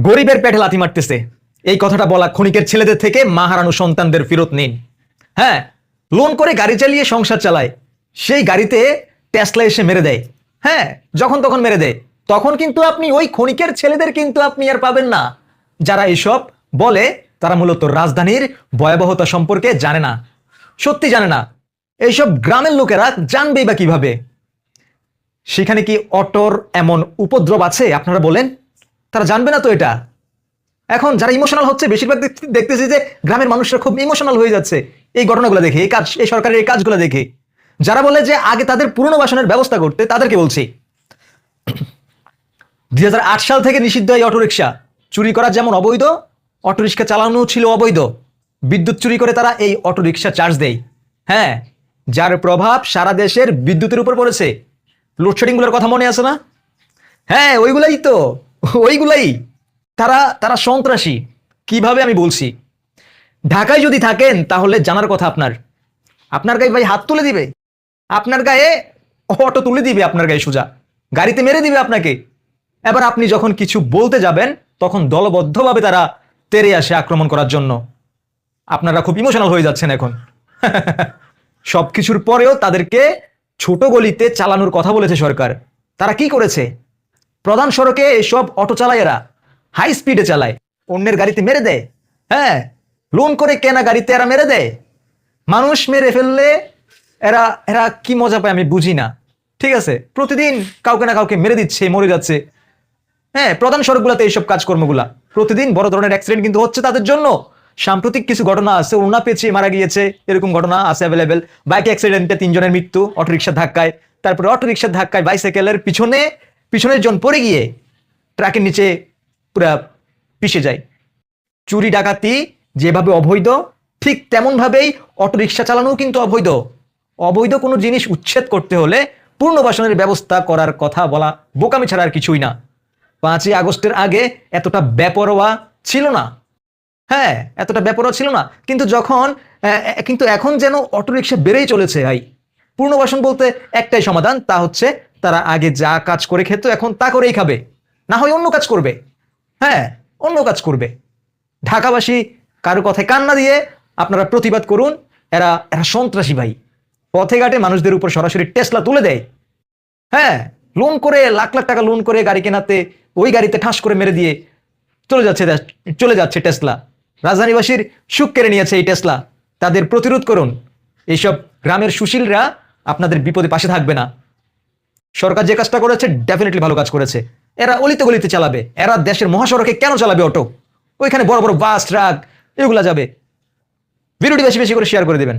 গরিবের পেটে লাথি মারতেছে। এই কথাটা বলা ক্ষণিকের ছেলেদের থেকে মা হারানো সন্তানদের ফেরত নিন। হ্যাঁ লোন করে গাড়ি চালিয়ে সংসার চালায়। সেই গাড়িতে টেসলা এসে মেরে দেয়। হ্যাঁ যখন তখন মেরে দেয়। তখন কিন্তু আপনি ওই ক্ষণিকের ছেলেদের কিন্তু আপনি আর পাবেন না। যারা এসব বলে, তারা মূলত রাজধানীর ভয়াবহতা সম্পর্কে জানে না। সত্যি জানে না। এইসব গ্রামের লোকেরা জানবেই বা কীভাবে। সেখানে কি অটোর এমন উপদ্রব আছে? আপনারা বলেন। তারা জানবে না তো এটা। এখন যারা ইমোশনাল হচ্ছে, বেশিরভাগ দেখতেছি যে গ্রামের মানুষরা খুব ইমোশনাল হয়ে যাচ্ছে। এই ঘটনাগুলো দেখে, এই কাজ, এই সরকারের এই কাজগুলো দেখে। যারা বলে যে আগে তাদের পুরনো বাসনের ব্যবস্থা করতে, তাদেরকে বলছি। দুই হাজার আট সাল থেকে নিষিদ্ধ এই অটোরিকশা। চুরি করা যেমন অবৈধ, অটোরিকশা চালানো ছিল অবৈধ। বিদ্যুৎ চুরি করে তারা এই অটোরিকশা চার্জ দেয়। হ্যাঁ যার প্রভাব সারা দেশের বিদ্যুতের উপর পড়েছে। লোডশেডিংগুলোর কথা মনে আছে না? হ্যাঁ ওইগুলাই তো। ওইগুলাই। তারা তারা সন্ত্রাসী। কীভাবে আমি বলছি? ঢাকায় যদি থাকেন, তাহলে জানার কথা আপনার। আপনার গায়ে ভাই হাত তুলে দিবে। আপনার গায়ে অটো তুলে দিবে আপনার গায়ে সোজা। গাড়িতে মেরে দিবে আপনাকে। এবার আপনি যখন কিছু বলতে যাবেন, তখন দলবদ্ধভাবে তারা তেরে আসে আক্রমণ করার জন্য। আপনারা খুব ইমোশনাল হয়ে যাচ্ছেন এখন। সব কিছুর পরেও তাদেরকে ছোট গলিতে চালানোর কথা বলেছে সরকার। তারা কি করেছে? প্রধান সড়কে এসব অটো চালায় এরা। হাই স্পিডে চালায়। অন্যের গাড়িতে মেরে দেয়। হ্যাঁ লোন করে কেনা গাড়িতে এরা মেরে দেয়। মানুষ মেরে ফেললে এরা এরা কি মজা পায় আমি বুঝি না। ঠিক আছে, প্রতিদিন কাউকে না কাউকে মেরে দিচ্ছে, মরে যাচ্ছে। হ্যাঁ প্রধান সড়কগুলোতে এইসব কাজকর্মগুলা। প্রতিদিন বড় ধরনের অ্যাক্সিডেন্ট কিন্তু হচ্ছে তাদের জন্য। সাম্প্রতিক কিছু ঘটনা আছে ওনা পেঁচিয়ে মারা গিয়েছে, এরকম ঘটনা আছে অ্যাভেলেবেল বাইক অ্যাক্সিডেন্টে তিনজনের মৃত্যু, অটোরিকশার ধাক্কায়। তারপরে অটোরিকশার ধাক্কায় বাইসাইকেলের পিছনে পিছনের জন পড়ে গিয়ে ট্রাকের নিচে পুরা পিষে যায়। চুরি ডাকাতি যেভাবে অবৈধ, ঠিক তেমনভাবেই অটোরিকশা চালানোও কিন্তু অবৈধ। অবৈধ কোনো জিনিস উচ্ছেদ করতে হলে পুনর্বাসনের ব্যবস্থা করার কথা বলা বোকামি ছাড়া আর কিছুই না। পাঁচই আগস্টের আগে এতটা বেপরোয়া ছিল না। হ্যাঁ এতটা বেপরোয়া ছিল না। কিন্তু যখন কিন্তু এখন যেন অটোরিকশা বেড়েই চলেছে ভাই। পুনর্বাসন বলতে একটাই সমাধান, তা হচ্ছে তারা আগে যা কাজ করে খেত, এখন তা করেই খাবে। না হয় অন্য কাজ করবে। হ্যাঁ অন্য কাজ করবে। ঢাকাবাসী কারও কথায় কান্না দিয়ে আপনারা প্রতিবাদ করুন, এরা এরা সন্ত্রাসী ভাই। পথে ঘাটে মানুষদের উপর সরাসরি টেসলা তুলে দেয়। হ্যাঁ লোন করে, লাখ লাখ টাকা লোন করে গাড়ি কেনাতে ওই গাড়িতে ঠাস করে মেরে দিয়ে চলে যাচ্ছে চলে যাচ্ছে টেসলা। রাজধানীবাসীর সুখ কেড়ে নিয়েছে এই টেসলা। তাদের প্রতিরোধ করুন। এইসব গ্রামের সুশীলরা আপনাদের বিপদে পাশে থাকবে না। সরকার যে কাজটা করেছে ডেফিনেটলি ভালো কাজ করেছে। এরা অলিতে গলিতে চালাবে। এরা দেশের মহাসড়কে কেন চালাবে অটো ওইখানে বড় বড় বাস ট্রাক এগুলা যাবে। ভিডিওটি বেশি বেশি করে শেয়ার করে দেবেন।